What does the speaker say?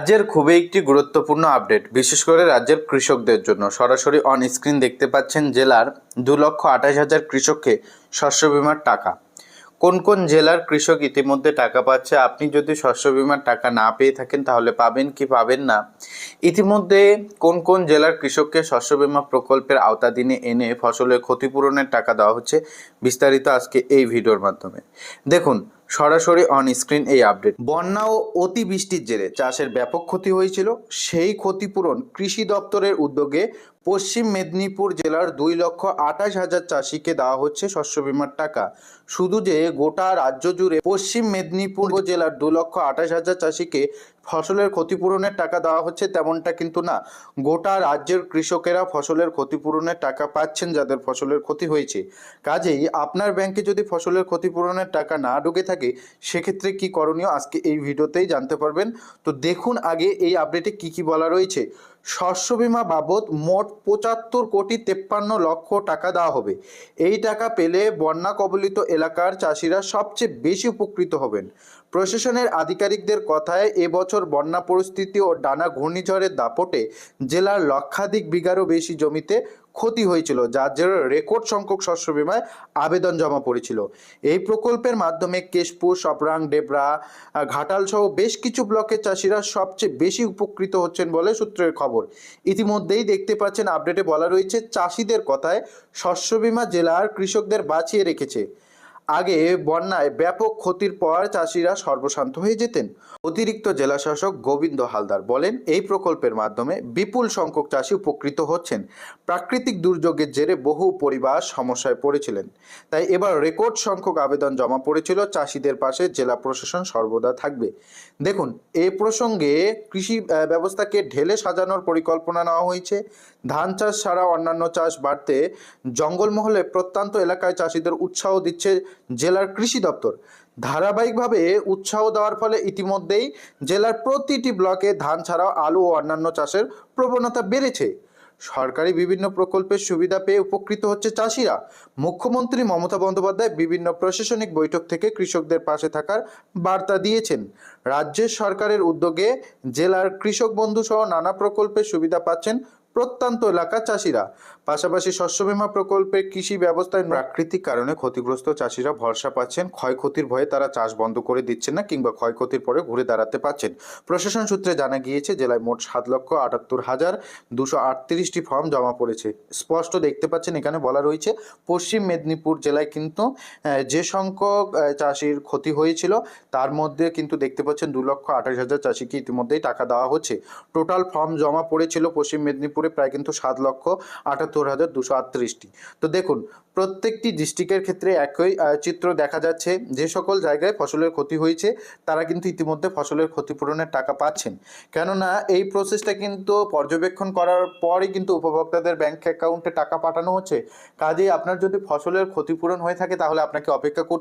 রাজ্যের খুবই একটি গুরুত্বপূর্ণ আপডেট। বিশেষ করে রাজ্যের কৃষকদের জন্য। সরাসরি অন স্ক্রিন দেখতে পাচ্ছেন জেলার দু লক্ষ আঠাশ হাজার কৃষককে শস্য বিমার টাকা। কোন কোন জেলার কৃষক ইতিমধ্যে টাকা পাচ্ছে, আপনি যদি শস্য বিমার টাকা না পেয়ে থাকেন, তাহলে পাবেন কি পাবেন না? ইতিমধ্যে কোন কোন জেলার কৃষককে শস্য বিমা প্রকল্পের আওতাধীনে এনে ফসলের ক্ষতিপূরণের টাকা দেওয়া হচ্ছে, বিস্তারিত আজকে এই ভিডিওর মাধ্যমে। দেখুন সরাসরি অন স্ক্রিন এই আপডেট বন্যা ও অতিবৃষ্টির জেরে চাষের ব্যাপক ক্ষতি হয়েছিল। সেই ক্ষতিপূরণ কৃষি দপ্তরের উদ্যোগে পশ্চিম মেদিনীপুর জেলার দুই লক্ষ আঠাশ হাজার চাষিকে দেওয়া হচ্ছে শস্য বিমার টাকা। শুধু যে গোটা রাজ্য জুড়ে পশ্চিম মেদিনীপুর জেলার দু লক্ষ আঠাশ হাজার চাষিকে ফসলের ক্ষতিপূরণের টাকা দেওয়া হচ্ছে তেমনটা কিন্তু না। গোটা রাজ্যের কৃষকেরা ফসলের ক্ষতিপূরণের টাকা পাচ্ছেন যাদের ফসলের ক্ষতি হয়েছে। কাজেই আপনার ব্যাংকে যদি ফসলের ক্ষতিপূরণের টাকা না ঢুকে থাকে, সেক্ষেত্রে কি করণীয়? আজকে এই ভিডিওতেই জানতে পারবেন। তো দেখুন আগে এই আপডেটে কি কি বলা রয়েছে। শস্য বিমা বাবদ মোট পঁচাত্তর কোটি তেপ্পান্ন লক্ষ টাকা দেওয়া হবে। এই টাকা পেলে বন্যা কবলিত এলাকার চাষিরা সবচেয়ে বেশি উপকৃত হবেন। প্রশাসনের আধিকারিকদের কথায় এবছর বন্যা পরিস্থিতি ও ডানা ঘূর্ণিঝড়ের দাপটে জেলার লক্ষাধিক বিঘারও বেশি জমিতে ক্ষতি হয়েছিল, যার জন্য রেকর্ড সংখ্যক শস্য বিমায় আবেদন জমা পড়েছিল। এই প্রকল্পের মাধ্যমে কেশপুর, সপরাং, ডেবরা ঘাটাল সহ বেশ কিছু ব্লকের চাষিরা সবচেয়ে বেশি উপকৃত হচ্ছেন বলে সূত্রের খবর। ইতিমধ্যেই দেখতে পাচ্ছেন, আপডেটে বলা রয়েছে, চাষিদের কথায় শস্য বিমা জেলার কৃষকদের বাঁচিয়ে রেখেছে। আগে বন্যায় ব্যাপক ক্ষতির পর চাষিরা সর্বশান্ত হয়ে যেতেন। অতিরিক্ত জেলা শাসক গোবিন্দ হালদার বলেন, এই প্রকল্পের মাধ্যমে বিপুল সংখ্যক চাষি উপকৃত হচ্ছেন। প্রাকৃতিক দুর্যোগের জেরে বহু পরিবার সমস্যায় পড়েছিলেন। তাই এবার রেকর্ড সংখ্যক আবেদন জমা পড়েছিল চাষিদের পাশে জেলা প্রশাসন সর্বদা থাকবে। দেখুন, এ প্রসঙ্গে কৃষি ব্যবস্থাকে ঢেলে সাজানোর পরিকল্পনা নেওয়া হয়েছে। ধান চাষ ছাড়া অন্যান্য চাষ বাড়তে জঙ্গলমহলে প্রত্যন্ত এলাকায় চাষিদের উৎসাহ দিচ্ছে জেলার কৃষি দপ্তর। ধারাবাহিকভাবে উৎসাহ দেওয়ার ফলে ইতিমধ্যেই জেলার প্রতিটি ব্লকে ধান ছাড়াও আলু ও অন্যান্য চাষের প্রবণতা বেড়েছে। সরকারি বিভিন্ন প্রকল্পের সুবিধা পেয়ে উপকৃত হচ্ছে চাষিরা। মুখ্যমন্ত্রী মমতা বন্দ্যোপাধ্যায় বিভিন্ন প্রশাসনিক বৈঠক থেকে কৃষকদের পাশে থাকার বার্তা দিয়েছেন। রাজ্যের সরকারের উদ্যোগে জেলার কৃষক বন্ধু সহ নানা প্রকল্পের সুবিধা পাচ্ছেন প্রত্যন্ত এলাকার চাষিরা। পাশাপাশি শস্য বীমা প্রকল্পের কৃষি ব্যবস্থায় প্রাকৃতিক কারণে ক্ষতিগ্রস্ত চাষিরা ভরসা পাচ্ছেন, ক্ষয়ক্ষতির ভয়ে তারা চাষ বন্ধ করে দিচ্ছেন না কিংবা ক্ষয়ক্ষতির পরে ঘুরে দাঁড়াতে পারছেন প্রশাসন সূত্রে জানা গিয়েছে, জেলায় মোট সাত লক্ষ আটাত্তর হাজার দুশো আটত্রিশটি ফর্ম জমা পড়েছে। স্পষ্ট দেখতে পাচ্ছেন, এখানে বলা রয়েছে, পশ্চিম মেদিনীপুর জেলায় কিন্তু যে সংখ্যক চাষির ক্ষতি হয়েছিল, তার মধ্যে কিন্তু দেখতে পাচ্ছেন দু লক্ষ আঠাশ হাজার চাষিকে ইতিমধ্যেই টাকা দেওয়া হচ্ছে। টোটাল ফর্ম জমা পড়েছিল পশ্চিম মেদিনীপুরে প্রায় কিন্তু সাত লক্ষ আটাত্তর হাজার দুশো আটত্রিশটি। তো দেখুন, প্রত্যেকটি ডিস্ট্রিক্টের ক্ষেত্রে একই চিত্র দেখা যাচ্ছে। যে সকল জায়গায় ফসলের ক্ষতি হয়েছে, তারা কিন্তু ইতিমধ্যে ফসলের ক্ষতিপূরণের টাকা পাচ্ছেন। কেননা এই প্রসেসটা কিন্তু পর্যবেক্ষণ করার পরই কিন্তু উপভোক্তাদের ব্যাংক অ্যাকাউন্টে টাকা পাঠানো হচ্ছে। কাজেই আপনার যদি ফসলের ক্ষতিপূরণ হয়ে থাকে, তাহলে আপনাকে অপেক্ষা করতে